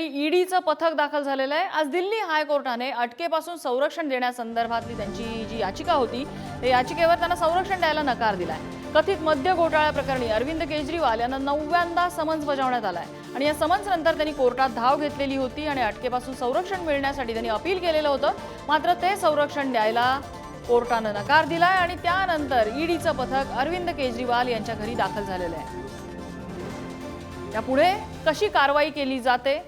घरी ईडीचं पथक दाखल झालेलं आहे. आज दिल्ली हायकोर्टाने अटकेपासून संरक्षण देण्यासंदर्भातली त्यांची जी याचिका होती त्या याचिकेवर त्यांना संरक्षण द्यायला नकार दिलाय. कथित मद्य घोटाळ्या प्रकरणी अरविंद केजरीवाल यांना नवव्यांदा समन्स बजावण्यात आलाय. आणि या समन्स नंतर त्यांनी कोर्टात धाव घेतलेली होती आणि अटकेपासून संरक्षण मिळण्यासाठी त्यांनी अपील केलेलं होतं. मात्र ते संरक्षण द्यायला कोर्टानं नकार दिलाय आणि त्यानंतर ईडीचं पथक अरविंद केजरीवाल यांच्या घरी दाखल झालेलं आहे. त्यापुढे कशी कारवाई केली जाते?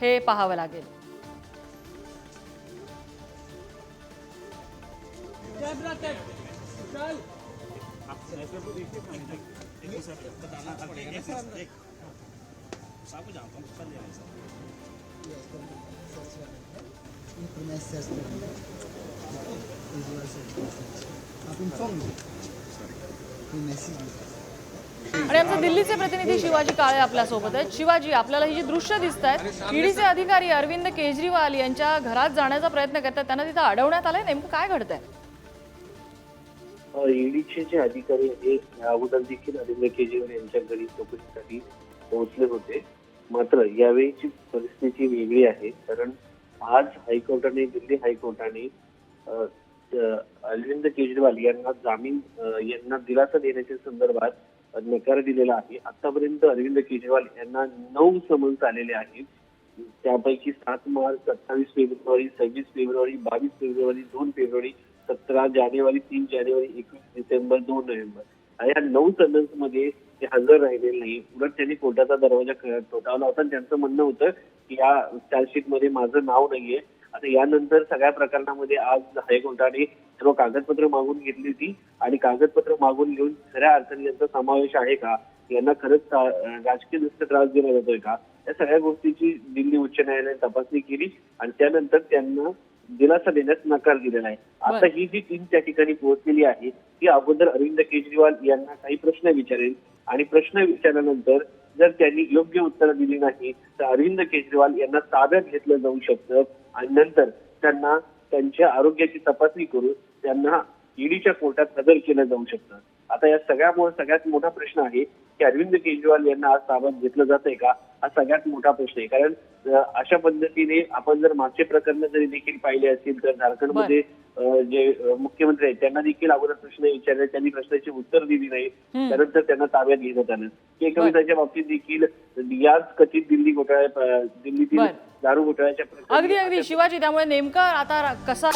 हे पाहावं लागेल. आप इन्फॉर्म कोई मैसेज आणि आमचे दिल्लीचे प्रतिनिधी शिवाजी काळे आपल्यासोबत आहेत. शिवाजी आपल्याला ही जी दृश्य दिसत आहेत ईडीचे अधिकारी अरविंद केजरीवाल यांच्या घरात जाण्याचा प्रयत्न करतात. त्यांना तिथं अडवण्यात आलंय. नेमकं काय घडतंय? ईडीचे जे अधिकारी आहेत अगोदर देखील अरविंद केजरीवाल यांच्या घरी चौकशीसाठी पोहोचले होते. मात्र यावेळीची परिस्थिती वेगळी आहे. कारण आज हायकोर्टाने दिल्ली हायकोर्टाने अरविंद केजरीवाल यांना जामीन यांना दिलासा देण्याच्या संदर्भात नकार दिलेला आहे. आतापर्यंत अरविंद केजरीवाल यांना नऊ समन्स आलेले आहेत. त्यापैकी सात मार्च अठ्ठावीस फेब्रुवारी सव्वीस फेब्रुवारी बावीस फेब्रुवारी दोन फेब्रुवारी सतरा जानेवारी तीन जानेवारी एकवीस डिसेंबर दोन नोव्हेंबर. या नऊ समन्समध्ये ते हजर राहिलेले नाही. उलट त्यांनी कोर्टाचा दरवाजा ख- ठोठावला होता. त्यांचं म्हणणं होतं की या चार्जशीटमध्ये माझं नाव नाहीये. आता यानंतर सगळ्या प्रकरणामध्ये आज हायकोर्टाने सर्व कागदपत्र मागून घेतली होती. आणि कागदपत्र मागून घेऊन खऱ्या अर्थाने यांचा समावेश आहे का? यांना खरंच राजकीय दृष्ट्या त्रास दिला जातोय का? या सगळ्या गोष्टीची दिल्ली उच्च न्यायालयाने तपासणी केली आणि त्यानंतर त्यांना दिलासा देण्यास नकार दिलेला आहे. आता. ही जी टीम त्या ठिकाणी पोहोचलेली आहे ती अगोदर अरविंद केजरीवाल यांना काही प्रश्न विचारेल. आणि प्रश्न विचारल्यानंतर जर त्यांनी योग्य उत्तरं दिली नाही तर अरविंद केजरीवाल यांना ताब्यात घेतलं जाऊ शकतं आणि नंतर त्यांना त्यांच्या आरोग्याची तपासणी करून त्यांना ईडीच्या कोर्टात हजर केलं जाऊ शकतं. आता या सगळ्यामुळे सगळ्यात मोठा प्रश्न आहे की अरविंद केजरीवाल यांना आज ताब्यात घेतलं जातंय का? हा सगळ्यात मोठा प्रश्न आहे. कारण अशा पद्धतीने आपण जर मागचे प्रकरण जरी देखील पाहिले असतील तर झारखंडमध्ये जे मुख्यमंत्री आहेत त्यांना देखील अगोदर प्रश्न विचारले त्यांनी प्रश्नाची उत्तर दिली नाही. त्यानंतर त्यांना ताब्यात घेण्यात आलं की कविताच्या बाबतीत देखील याच कथित दिल्ली घोटाळ्या दिल्लीतील. दारू घोटाळ्याच्या अगदी अगदी. शिवाजी त्यामुळे नेमका आता कसा